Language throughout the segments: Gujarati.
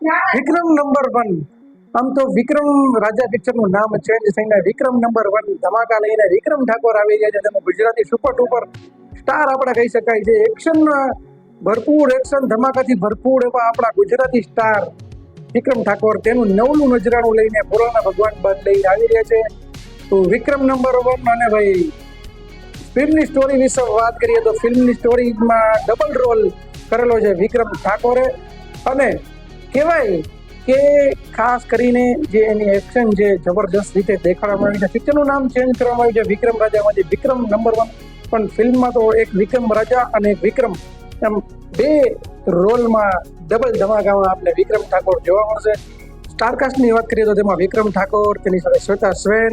વિક્રમ નંબર વન. આમ તો વિક્રમ રાજા પિક્ચરનું નામ ચેન્જ થઈને વિક્રમ નંબર વન ધમાકા લઈને વિક્રમ ઠાકોર આવી ગયા છે. તેમાં ગુજરાતી સુપર ટુપર સ્ટાર આપણે કહી શકાય છે. એક્શન, ભરપૂર એક્શન, ધમાકાથી ભરપૂર એવા આપણા ગુજરાતી સ્ટાર વિક્રમ ઠાકોર. તેનું નવલું નજરાણું લઈને પુરાણા ભગવાન બાદ લઈને આવી રહ્યા છે. તો વિક્રમ નંબર વન અને ભાઈ, ફિલ્મની સ્ટોરી વિશે વાત કરીએ તો ફિલ્મની સ્ટોરીમાં ડબલ રોલ કરેલો છે વિક્રમ ઠાકોરે. અને કહેવાય કે ખાસ કરીને જે એની એક્શન જે જબરદસ્ત રીતે દેખાડવામાં આવી છે, પિક્ચરનું નામ ચેન્જ કરવામાં આવ્યું છે. વિક્રમ રાજામાંથી વિક્રમ નંબર વન પણ ફિલ્મમાં તો એક વિક્રમ રાજા અને વિક્રમ. એમ બે રોલમાં ડબલ ધમાકામાં આપણે વિક્રમ ઠાકોર જોવા મળશે. સ્ટારકાસ્ટની વાત કરીએ તો તેમાં વિક્રમ ઠાકોર, તેની સાથે શ્વેતા સ્વેન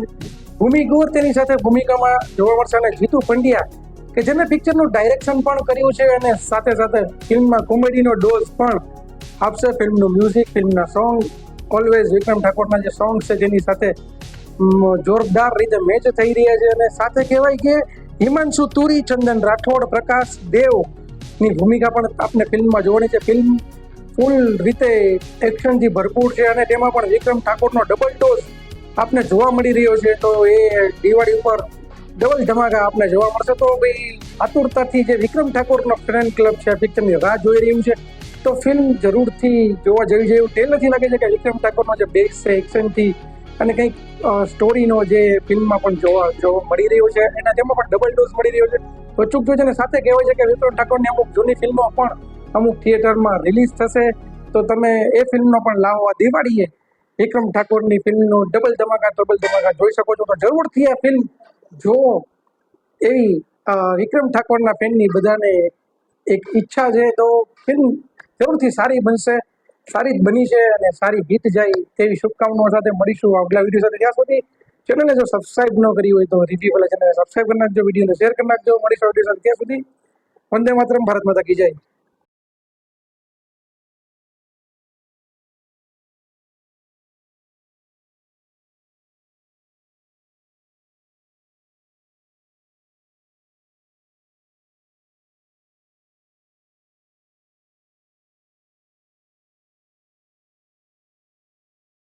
ભૂમિ ગુર તેની સાથે ભૂમિકામાં જોવા મળશે. અને જીતુ પંડ્યા, કે જેને પિક્ચરનું ડાયરેક્શન પણ કર્યું છે અને સાથે સાથે ફિલ્મમાં કોમેડીનો ડોઝ પણ આપશે ફિલ્મનું મ્યુઝિક ફિલ્મના સોંગ ઓલવેઝ વિક્રમ ઠાકોરના જે સોંગ છે, જેની સાથે જોરદાર રીતે મેચ થઈ રહ્યા છે. અને સાથે કહેવાય કે હિમાંશુ તુરી, ચંદન રાઠોડ, પ્રકાશ દેવની ભૂમિકા પણ આપને ફિલ્મમાં જોવાની છે. ફિલ્મ ફૂલ રીતે એક્શનથી ભરપૂર છે અને તેમાં પણ વિક્રમ ઠાકોરનો ડબલ ડોઝ આપને જોવા મળી રહ્યો છે. તો એ દિવાળી ઉપર ડબલ ધમાકા આપને જોવા મળશે. તો ભાઈ, આતુરતાથી જે વિક્રમ ઠાકોરનો ફ્રેન્ડ ક્લબ છે પિક્ચરની રાહ જોઈ રહ્યું છે. તો ફિલ્મ જરૂરથી જોવા જેવી છે. એવું નથી લાગે છે કે વિક્રમ ઠાકોરનો જે બેસ છે એક્શનથી અને કંઈક સ્ટોરીનો જે ફિલ્મમાં પણ જોવા જોવા મળી રહ્યો છે. એના તેમાં પણ ડબલ ડોઝ મળી રહ્યો છે. તો ચૂક છે અને સાથે કહેવાય છે કે વિક્રમ ઠાકોરની અમુક જૂની ફિલ્મો પણ અમુક થિયેટરમાં રિલીઝ થશે. તો તમે એ ફિલ્મનો પણ લાવો. આ દિવાળીએ વિક્રમ ઠાકોરની ફિલ્મનો ડબલ ધમાકા ડબલ ધમાકા જોઈ શકો છો. તો જરૂરથી આ ફિલ્મ જોવો એવી વિક્રમ ઠાકોરના ફેનની બધાને એક ઈચ્છા છે. તો ફિલ્મ જરૂરથી સારી બનશે, સારી જ બની છે અને સારી જીત જાય તેવી શુભકામનાઓ સાથે મળીશું આગલા વીડિયો સાથે. ત્યાં સુધી ચેનલને જો સબસ્ક્રાઇબ ન કરી હોય તો રિવ્યુ વાળા ચેનલને સબસ્ક્રાઇબ કરી નાખજો, વિડીયોને શેર કરી નાખજો. મળીશું વીડિયો સાથે. ત્યાં સુધી વંદે માતરમ, ભારત માતા કી જય.